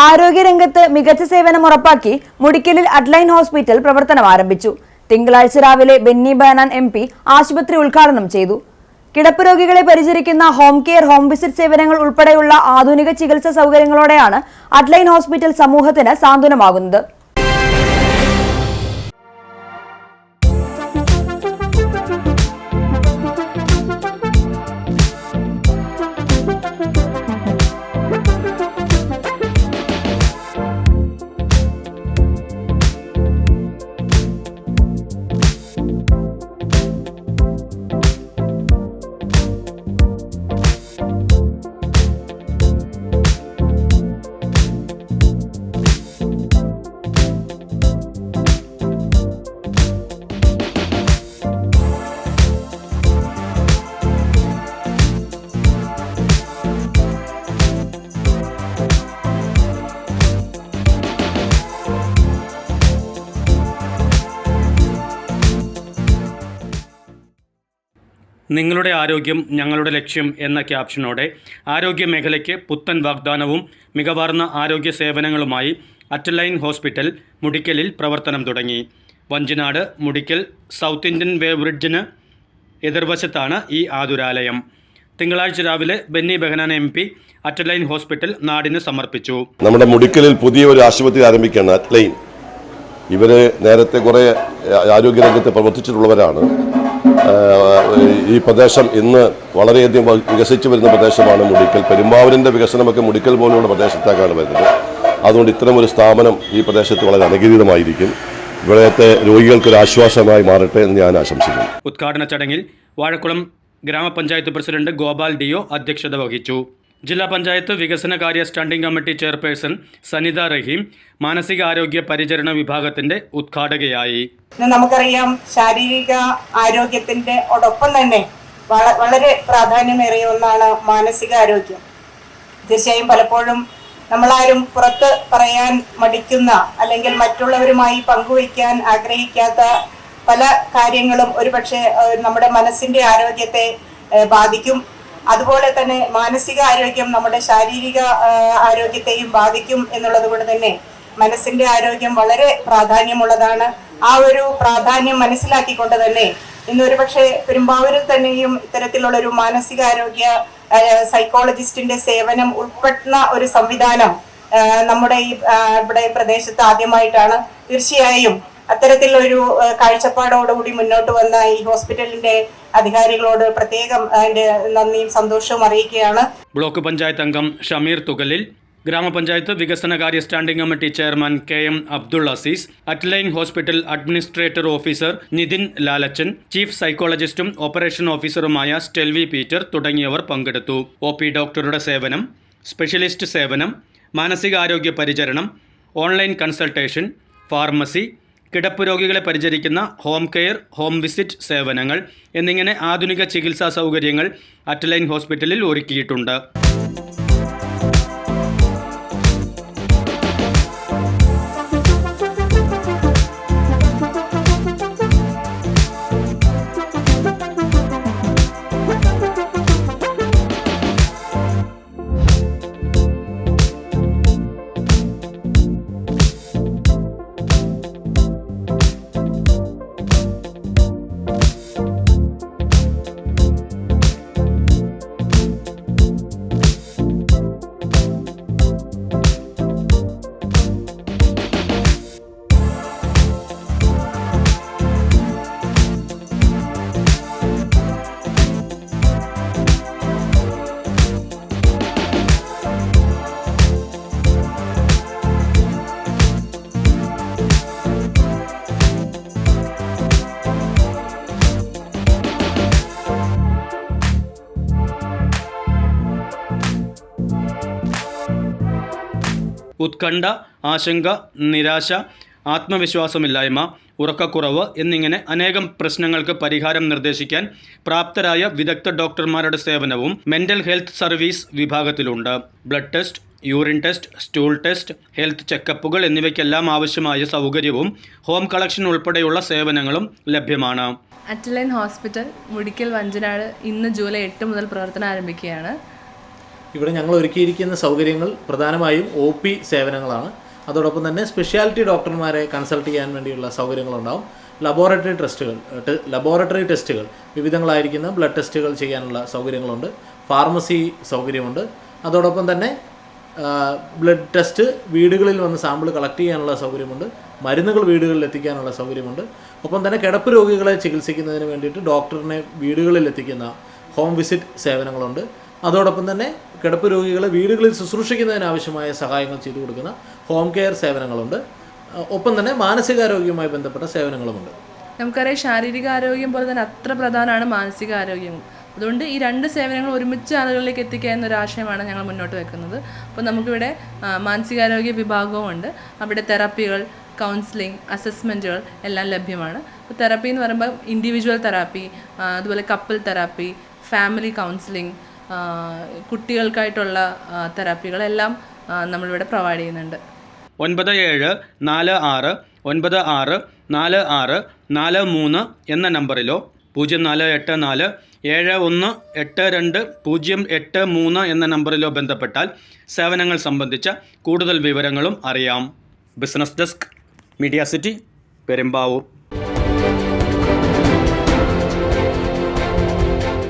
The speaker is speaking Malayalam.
ആരോഗ്യരംഗത്ത് മികച്ച സേവനം ഉറപ്പാക്കി മുടിക്കലിൽ അഡ്ലൈൻ ഹോസ്പിറ്റൽ പ്രവർത്തനം ആരംഭിച്ചു. തിങ്കളാഴ്ച രാവിലെ ബെന്നി ബഹനാൻ എം പി ആശുപത്രി ഉദ്ഘാടനം ചെയ്തു. കിടപ്പ് രോഗികളെ പരിചരിക്കുന്ന ഹോം കെയർ ഹോം വിസിറ്റ് സേവനങ്ങൾ ഉൾപ്പെടെയുള്ള ആധുനിക ചികിത്സാ സൗകര്യങ്ങളോടെയാണ് അഡ്ലൈൻ ഹോസ്പിറ്റൽ സമൂഹത്തിന് സാന്ത്വനമാകുന്നത്. നിങ്ങളുടെ ആരോഗ്യം ഞങ്ങളുടെ ലക്ഷ്യം എന്ന ക്യാപ്ഷനോടെ ആരോഗ്യ മേഖലയ്ക്ക് പുത്തൻ വാഗ്ദാനവും മികവാർന്ന ആരോഗ്യ സേവനങ്ങളുമായി അറ്റലൈൻ ഹോസ്പിറ്റൽ മുടിക്കലിൽ പ്രവർത്തനം തുടങ്ങി. Vanchinad Mudickal South Indian weigh ബ്രിഡ്ജിന് എതിർവശത്താണ് ഈ ആതുരാലയം. തിങ്കളാഴ്ച രാവിലെ Benny Behanan M P അറ്റലൈൻ hospital നാടിന് സമർപ്പിച്ചു. നമ്മുടെ മുടിക്കലിൽ പുതിയ ഒരു ആശുപത്രി ആരംഭിക്കുകയാണ് അറ്റ്ലൈൻ. ഇവർ നേരത്തെ കുറേ ആരോഗ്യരംഗത്ത് പ്രവർത്തിച്ചിട്ടുള്ളവരാണ്. ഈ പ്രദേശം ഇന്ന് വളരെയധികം വികസിച്ചു വരുന്ന പ്രദേശമാണ് മുടിക്കൽ. പെരുമ്പാവൂരിന്റെ വികസനമൊക്കെ മുടിക്കൽ പോലുള്ള പ്രദേശത്തേക്കാണ് വരുന്നത്. അതുകൊണ്ട് ഇത്തരം ഒരു സ്ഥാപനം ഈ പ്രദേശത്ത് വളരെ അനുഗ്രഹീതമായിരിക്കും രോഗികൾക്ക് ഒരു ആശ്വാസമായി മാറട്ടെ എന്ന് ഞാൻ ആശംസിക്കുന്നു. ഉദ്ഘാടന ചടങ്ങിൽ വാഴക്കുളം ഗ്രാമപഞ്ചായത്ത് പ്രസിഡന്റ് ഗോപാൽ ഡിയോ അധ്യക്ഷത വഹിച്ചു. ജില്ലാ പഞ്ചായത്ത് വികസനകാര്യ standing committee chairperson Sanitha Rahim മാനസികാരോഗ്യ പരിചരണ വിഭാഗത്തിന്റെ ഉദ്ഘാടകയായി. നമുക്കറിയാം ശാരീരിക ആരോഗ്യത്തിന്റെ ഒടൊപ്പം തന്നെ വളരെ പ്രാധാന്യമേറിയ ഒന്നാണ് മാനസികാരോഗ്യം തീർച്ചയായും പലപ്പോഴും നമ്മളാരും പുറത്ത് പറയാൻ മടിക്കുന്ന അല്ലെങ്കിൽ മറ്റുള്ളവരുമായി പങ്കുവയ്ക്കാൻ ആഗ്രഹിക്കാത്ത പല കാര്യങ്ങളും ഒരുപക്ഷെ നമ്മുടെ മനസ്സിന്റെ ആരോഗ്യത്തെ ബാധിക്കും. അതുപോലെ തന്നെ മാനസിക ആരോഗ്യം നമ്മുടെ ശാരീരിക ആരോഗ്യത്തെയും ബാധിക്കും എന്നുള്ളത് കൊണ്ട് തന്നെ മനസ്സിന്റെ ആരോഗ്യം വളരെ പ്രാധാന്യമുള്ളതാണ്. ആ ഒരു പ്രാധാന്യം മനസ്സിലാക്കിക്കൊണ്ട് തന്നെ ഇന്ന് ഒരുപക്ഷെ പെരുമ്പാവൂരിൽ തന്നെയും ഇത്തരത്തിലുള്ള ഒരു മാനസികാരോഗ്യ സൈക്കോളജിസ്റ്റിന്റെ സേവനം ഉൾപ്പെടുന്ന ഒരു സംവിധാനം നമ്മുടെ ഈ ഇവിടെ പ്രദേശത്ത് ആദ്യമായിട്ടാണ്. തീർച്ചയായും അത്തരത്തിലൊരു കാഴ്ചപ്പാടോടുകൂടി മുന്നോട്ട് വന്ന ഈ ഹോസ്പിറ്റലിന്റെ അധികാരികളോട് പ്രത്യേകം അതിന്റെ നന്ദിയും സന്തോഷവും അറിയിക്കുകയാണ്. ബ്ലോക്ക് പഞ്ചായത്ത് അംഗം ഷമീർ തുകലിൽ ഗ്രാമപഞ്ചായത്ത് വികസനകാര്യ standing committee chairman K M Abdul Azeez Atline hospital administrator officer Nithin Lalachan chief സൈക്കോളജിസ്റ്റും operation ഓഫീസറുമായ സ്റ്റെൽവി പീറ്റർ തുടങ്ങിയവർ പങ്കെടുത്തു. ഒ പി ഡോക്ടറുടെ സേവനം സ്പെഷ്യലിസ്റ്റ് സേവനം മാനസികാരോഗ്യ പരിചരണം ഓൺലൈൻ കൺസൾട്ടേഷൻ ഫാർമസി കിടപ്പ് രോഗികളെ പരിചരിക്കുന്ന ഹോം കെയർ ഹോം വിസിറ്റ് സേവനങ്ങൾ എന്നിങ്ങനെ ആധുനിക ചികിത്സാ സൗകര്യങ്ങൾ അറ്റ്ലൈൻ ഹോസ്പിറ്റലിൽ ഒരുക്കിയിട്ടുണ്ട്. ഉത്കണ്ഠ ആശങ്ക നിരാശ ആത്മവിശ്വാസമില്ലായ്മ ഉറക്കക്കുറവ് എന്നിങ്ങനെ അനേകം പ്രശ്നങ്ങൾക്ക് പരിഹാരം നിർദ്ദേശിക്കാൻ പ്രാപ്തരായ വിദഗ്ധ ഡോക്ടർമാരുടെ സേവനവും mental health service വിഭാഗത്തിലുണ്ട്. Blood test urine test stool test health ചെക്കപ്പുകൾ എന്നിവയ്ക്കെല്ലാം ആവശ്യമായ സൗകര്യവും ഹോം കളക്ഷൻ ഉൾപ്പെടെയുള്ള സേവനങ്ങളും ലഭ്യമാണ്. അറ്റലൈൻ ഹോസ്പിറ്റൽ മുടിക്കൽ വഞ്ചനാട് ഇന്ന് ജൂലൈ എട്ട് മുതൽ പ്രവർത്തനം ആരംഭിക്കുകയാണ്. ഇവിടെ ഞങ്ങൾ ഒരുക്കിയിരിക്കുന്ന സൗകര്യങ്ങൾ പ്രധാനമായും ഒ പി സേവനങ്ങളാണ്. അതോടൊപ്പം തന്നെ സ്പെഷ്യാലിറ്റി ഡോക്ടർമാരെ കൺസൾട്ട് ചെയ്യാൻ വേണ്ടിയുള്ള സൗകര്യങ്ങളുണ്ടാവും. ലബോറട്ടറി ടെസ്റ്റുകൾ ലബോറട്ടറി ടെസ്റ്റുകൾ വിവിധങ്ങളായിരിക്കുന്ന ബ്ലഡ് ടെസ്റ്റുകൾ ചെയ്യാനുള്ള സൗകര്യങ്ങളുണ്ട്. ഫാർമസി സൗകര്യമുണ്ട്. അതോടൊപ്പം തന്നെ ബ്ലഡ് ടെസ്റ്റ് വീടുകളിൽ വന്ന് സാമ്പിൾ കളക്ട് ചെയ്യാനുള്ള സൗകര്യമുണ്ട്. മരുന്നുകൾ വീടുകളിൽ എത്തിക്കാനുള്ള സൗകര്യമുണ്ട്. ഒപ്പം തന്നെ കിടപ്പ് രോഗികളെ ചികിത്സിക്കുന്നതിന് വേണ്ടിയിട്ട് ഡോക്ടറിനെ വീടുകളിൽ എത്തിക്കുന്ന ഹോം വിസിറ്റ് സേവനങ്ങളുണ്ട്. അതോടൊപ്പം തന്നെ കിടപ്പ് രോഗികളെ വീടുകളിൽ ശുശ്രൂഷിക്കുന്നതിനാവശ്യമായ സഹായങ്ങൾ ചെയ്തു കൊടുക്കുന്ന ഹോം കെയർ സേവനങ്ങളുണ്ട്. ഒപ്പം തന്നെ മാനസികാരോഗ്യവുമായി ബന്ധപ്പെട്ട സേവനങ്ങളുമുണ്ട്. നമുക്കറിയാം ശാരീരിക ആരോഗ്യം പോലെ തന്നെ അത്ര പ്രധാനമാണ് മാനസികാരോഗ്യം. അതുകൊണ്ട് ഈ രണ്ട് സേവനങ്ങൾ ഒരുമിച്ച് ആളുകളിലേക്ക് എത്തിക്കുക എന്നൊരു ആശയമാണ് ഞങ്ങൾ മുന്നോട്ട് വെക്കുന്നത്. അപ്പോൾ നമുക്കിവിടെ മാനസികാരോഗ്യ വിഭാഗവും ഉണ്ട്. അവിടെ തെറാപ്പികൾ കൗൺസിലിംഗ് അസസ്മെന്റുകൾ എല്ലാം ലഭ്യമാണ്. അപ്പോൾ തെറാപ്പി എന്ന് പറയുമ്പോൾ ഇൻഡിവിജ്വൽ തെറാപ്പി അതുപോലെ കപ്പിൾ തെറാപ്പി ഫാമിലി കൗൺസിലിംഗ് കുട്ടികൾക്കായിട്ടുള്ള തെറാപ്പികളെല്ലാം നമ്മളിവിടെ പ്രൊവൈഡ് ചെയ്യുന്നുണ്ട്. ഒൻപത് ഏഴ് നാല് ആറ് ഒൻപത് ആറ് നാല് ആറ് നാല് മൂന്ന് എന്ന നമ്പറിലോ പൂജ്യം നാല് എട്ട് നാല് ഏഴ് ഒന്ന് എട്ട് രണ്ട് പൂജ്യം എട്ട് മൂന്ന് എന്ന നമ്പറിലോ ബന്ധപ്പെട്ടാൽ സേവനങ്ങൾ സംബന്ധിച്ച കൂടുതൽ വിവരങ്ങളും അറിയാം. Business desk media city Perumbavoor.